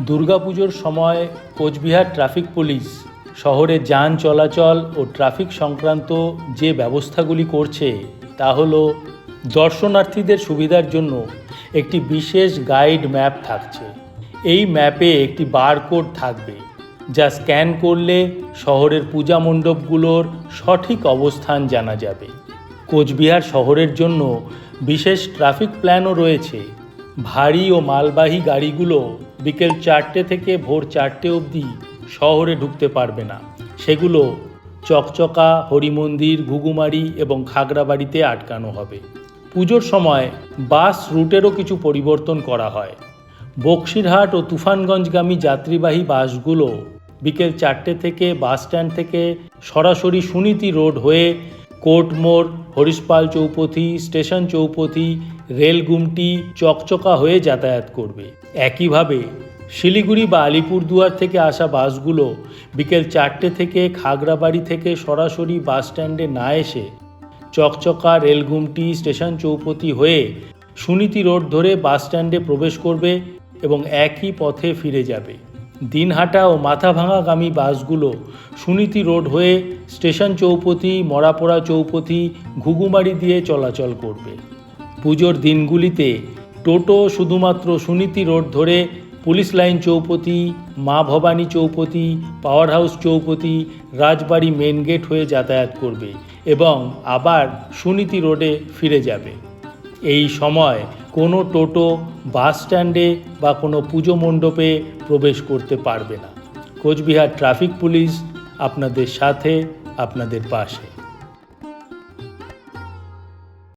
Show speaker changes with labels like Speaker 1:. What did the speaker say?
Speaker 1: দুর্গাপুজোর সময় Cooch Behar traffic police শহরে যান চলাচল ও ট্রাফিক সংক্রান্ত যে ব্যবস্থাগুলি করছে, তা হল দর্শনার্থীদের সুবিধার জন্য একটি বিশেষ গাইড ম্যাপ থাকছে। এই ম্যাপে একটি বারকোড থাকবে, যা স্ক্যান করলে শহরের পূজা মণ্ডপগুলোর সঠিক অবস্থান জানা যাবে। কোচবিহার শহরের জন্য বিশেষ ট্রাফিক প্ল্যানও রয়েছে। ভারী ও মালবাহী গাড়িগুলো বিকেল চারটে থেকে ভোর চারটে অবধি শহরে ঢুকতে পারবে না। সেগুলো চকচকা, হরিমন্দির, ঘুঘুমারি এবং খাগড়াবাড়িতে আটকানো হবে। পুজোর সময় বাস রুটেরও কিছু পরিবর্তন করা হয়। বক্সিরহাট ও তুফানগঞ্জগামী যাত্রীবাহী বাসগুলো বিকেল চারটে থেকে বাস স্ট্যান্ড থেকে সরাসরি সুনীতি রোড হয়ে কোর্ট মোড় হরিশপাল চৌপথি, স্টেশন চৌপথি রেলগুমটি চকচকা হয়ে যাতায়াত করবে। একইভাবে, শিলিগুড়ি বা আলিপুরদুয়ার থেকে আসা বাসগুলো বিকেল চারটে থেকে খাগড়াবাড়ি থেকে সরাসরি বাস স্ট্যান্ডে না এসে চকচকা রেলগুমটি স্টেশন চৌপতি হয়ে সুনীতি রোড ধরে বাস স্ট্যান্ডে প্রবেশ করবে এবং একই পথে ফিরে যাবে। দিনহাটা ও মাথাভাঙাগামী বাসগুলো সুনীতি রোড হয়ে স্টেশন চৌপতি, মরাপোড়া চৌপতি, ঘুঘুমারি দিয়ে চলাচল করবে। পুজোর দিনগুলিতে টোটো শুধুমাত্র সুনীতি রোড ধরে পুলিশ লাইন চৌপতি, মা ভবানী চৌপতি, পাওয়ার হাউস চৌপতি, রাজবাড়ি মেন গেট হয়ে যাতায়াত করবে এবং আবার সুনীতি রোডে ফিরে যাবে। এই সময় কোনো টোটো, বাস স্ট্যান্ডে বা কোনো পুজো মণ্ডপে প্রবেশ করতে পারবে না। কোচবিহার ট্রাফিক পুলিশ আপনাদের সাথে, আপনাদের পাশে।